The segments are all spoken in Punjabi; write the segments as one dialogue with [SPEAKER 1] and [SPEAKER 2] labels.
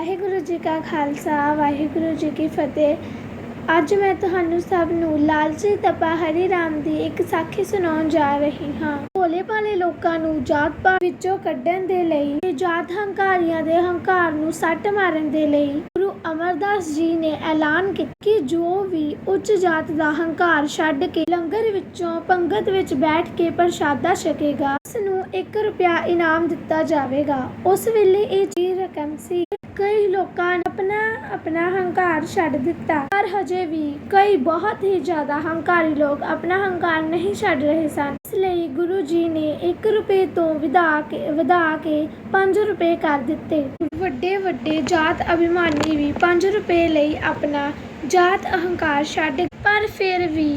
[SPEAKER 1] ਵਾਹਿਗੁਰੂ ਜੀ ਕਾ ਖਾਲਸਾ, ਵਾਹਿਗੁਰੂ ਜੀ ਕੀ ਫਤਿਹ। ਅੱਜ ਮੈਂ ਤੁਹਾਨੂੰ ਸਭ ਨੂੰ ਲਾਲਚੀ ਤਪਾ ਹਰੀ ਰਾਮ ਦੀ ਇੱਕ ਸਾਖੀ ਸੁਣਾਉਣ ਜਾ ਰਹੀ ਹਾਂ। ਭੋਲੇ ਭਾਲੇ ਲੋਕਾਂ ਨੂੰ ਜਾਤ ਪਾਤ ਵਿੱਚੋਂ ਕੱਢਣ ਦੇ ਲਈ, ਤੇ ਜਾਤ ਹੰਕਾਰੀਆਂ ਦੇ ਹੰਕਾਰ ਨੂੰ ਸੱਟ ਮਾਰਨ ਦੇ ਲਈ, ਗੁਰੂ ਅਮਰਦਾਸ ਜੀ ਨੇ ਐਲਾਨ ਕੀਤਾ ਕਿ ਜੋ ਵੀ ਉੱਚ ਜਾਤ ਦਾ ਹੰਕਾਰ ਛੱਡ ਕੇ ਲੰਗਰ ਵਿੱਚੋਂ ਪੰਗਤ ਵਿੱਚ ਬੈਠ ਕੇ ਪ੍ਰਸ਼ਾਦਾ ਛਕੇਗਾ ਉਸ ਨੂੰ 1 ਰੁਪਿਆ ਇਨਾਮ ਦਿੱਤਾ ਜਾਵੇਗਾ। ਉਸ ਵੇਲੇ ਇਹ ਜੀ ਰਕਮ ਸੀ ਕਈ ਲੋਕਾਂ ਨੇ ਆਪਣਾ ਆਪਣਾ ਹੰਕਾਰ ਛੱਡ ਦਿੱਤਾ। ਪਰ ਹਜੇ ਵੀ ਕਈ ਬਹੁਤ ਹੀ ਜ਼ਿਆਦਾ ਹੰਕਾਰੀ ਲੋਕ ਆਪਣਾ ਹੰਕਾਰ ਨਹੀਂ ਛੱਡ ਰਹੇ ਸਨ। ਇਸ ਲਈ ਗੁਰੂ ਜੀ ਨੇ 1 ਰੁਪਏ ਤੋਂ ਵਧਾ ਕੇ ਵਧਾ ਕੇ 5 ਰੁਪਏ ਕਰ ਦਿੱਤੇ। ਵੱਡੇ ਵੱਡੇ ਜਾਤ ਅਭਿਮਾਨੀ ਵੀ 5 ਰੁਪਏ ਲਈ ਆਪਣਾ ਜਾਤ ਅਹੰਕਾਰ ਛੱਡ ਪਰ ਫਿਰ ਵੀ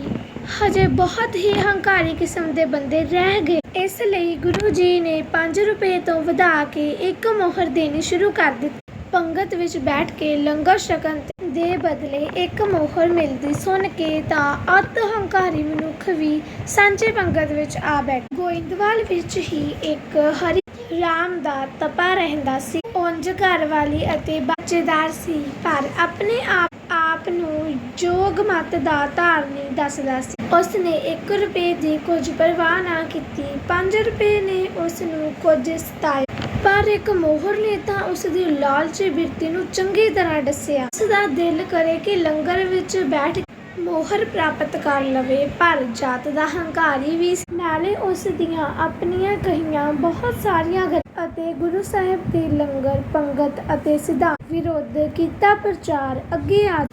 [SPEAKER 1] ਹਜੇ ਬਹੁਤ ਹੀ ਹੰਕਾਰੀ ਕਿਸਮ ਦੇ ਬੰਦੇ ਰਹਿ ਗਏ। ਇਸ ਲਈ ਗੁਰੂ ਜੀ ਨੇ 5 ਰੁਪਏ ਤੋਂ ਵਧਾ ਕੇ ਇੱਕ ਮੋਹਰ ਦੇਣੀ ਸ਼ੁਰੂ ਕਰ ਦਿੱਤੀ। ਪੰਗਤ ਵਿੱਚ ਬੈਠ ਕੇ ਲੰਗਰ ਛਕਣ ਦੇ ਬਦਲੇ ਇੱਕ ਮੋਹਰ ਮਿਲਦੀ ਸੁਣ ਕੇ ਤਾਂ ਅਤ ਹੰਕਾਰੀ ਮਨੁੱਖ ਵੀ ਸਾਂਝੇ ਪੰਗਤ ਵਿੱਚ ਆ ਬੈਠ ਗੋਇੰਦਵਾਲ ਵਿੱਚ ਹੀ ਇੱਕ ਹਰੀ ਰਾਮ ਦਾ ਤਪਾ ਰਹਿੰਦਾ ਸੀ। ਉਂਝ ਘਰ ਵਾਲੀ ਅਤੇ ਬੱਚੇਦਾਰ ਸੀ, ਪਰ ਆਪਣੇ ਆਪ ਆਪ ਨੂੰ ਜੋਗ ਮਤ ਦਾ ਧਾਰਨੀ ਦੱਸਦਾ ਸੀ। ਉਸ ਨੇ 1 ਰੁਪਏ ਦੀ ਕੁਝ ਪਰਵਾਹ ਨਾ ਕੀਤੀ। 5 ਰੁਪਏ ਨੇ ਉਸ ਨੂੰ ਕੁਝ ਸਤਾਏ। ਪਰ ਇੱਕ ਮੋਹਰ ਨੇ ਤਾਂ ਉਸ ਦੀ ਲਾਲਚੀ ਬਿਰਤੀ ਨੂੰ ਚੰਗੀ ਤਰ੍ਹਾਂ ਦੱਸਿਆ। ਉਸ ਦਾ ਦਿਲ ਕਰੇ ਕਿ ਲੰਗਰ ਵਿੱਚ ਬੈਠ ਮੋਹਰ ਪ੍ਰਾਪਤ ਕਰ ਲਵੇ, ਪਰ ਜਾਤ ਦਾ ਹੰਕਾਰੀ ਵੀ ਨਾਲੇ ਉਸ ਦੀਆਂ ਆਪਣੀਆਂ ਕਹੀਆਂ ਬਹੁਤ ਸਾਰੀਆਂ ਅਤੇ ਗੁਰੂ ਸਾਹਿਬ ਦੇ ਲੰਗਰ, ਪੰਗਤ ਅਤੇ ਸਿਧਾਂਤ ਵਿਰੁੱਧ ਕੀਤਾ ਪ੍ਰਚਾਰ ਅੱਗੇ ਆ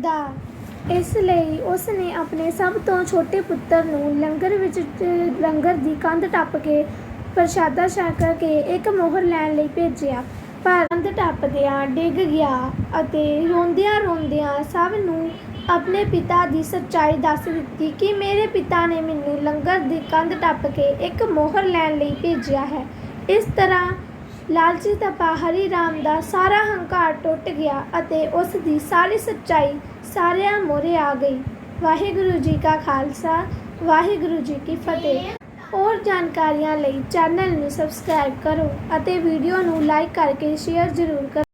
[SPEAKER 1] ਦਾ। ਇਸ ਲਈ ਉਸ ਨੇ ਆਪਣੇ ਸਭ ਤੋਂ ਛੋਟੇ ਪੁੱਤਰ ਨੂੰ ਲੰਗਰ ਵਿੱਚ, ਲੰਗਰ ਦੀ ਕੰਧ ਟੱਪ ਕੇ ਪ੍ਰਸ਼ਾਦਾ ਛਕ ਕੇ ਇੱਕ ਮੋਹਰ ਲੈਣ ਲਈ ਭੇਜਿਆ। ਪਰ ਕੰਧ ਟੱਪਦਿਆਂ ਡਿੱਗ ਗਿਆ ਅਤੇ ਰੋਂਦਿਆਂ ਰੋਂਦਿਆਂ ਸਭ ਨੂੰ ਆਪਣੇ ਪਿਤਾ ਦੀ ਸੱਚਾਈ ਦੱਸ ਦਿੱਤੀ ਕਿ ਮੇਰੇ ਪਿਤਾ ਨੇ ਮੈਨੂੰ ਲੰਗਰ ਦੀ ਕੰਧ ਟੱਪ ਕੇ ਇੱਕ ਮੋਹਰ ਲੈਣ ਲਈ ਭੇਜਿਆ ਹੈ। ਇਸ ਤਰ੍ਹਾਂ ਲਾਲਚੀ ਤਪਾ ਹਰੀ ਰਾਮ ਦਾ ਸਾਰਾ ਹੰਕਾਰ ਟੁੱਟ ਗਿਆ ਅਤੇ ਉਸ ਦੀ ਸਾਰੀ ਸੱਚਾਈ ਸਾਰਿਆਂ ਮੋਰੇ ਆ ਗਈ। ਵਾਹਿਗੁਰੂ ਜੀ ਕਾ ਖਾਲਸਾ, ਵਾਹਿਗੁਰੂ ਜੀ ਕੀ ਫਤਿਹ। ਹੋਰ ਜਾਣਕਾਰੀਆਂ ਲਈ ਚੈਨਲ ਨੂੰ ਸਬਸਕ੍ਰਾਈਬ ਕਰੋ ਅਤੇ ਵੀਡੀਓ ਨੂੰ ਲਾਈਕ ਕਰਕੇ ਸ਼ੇਅਰ ਜ਼ਰੂਰ ਕਰੋ।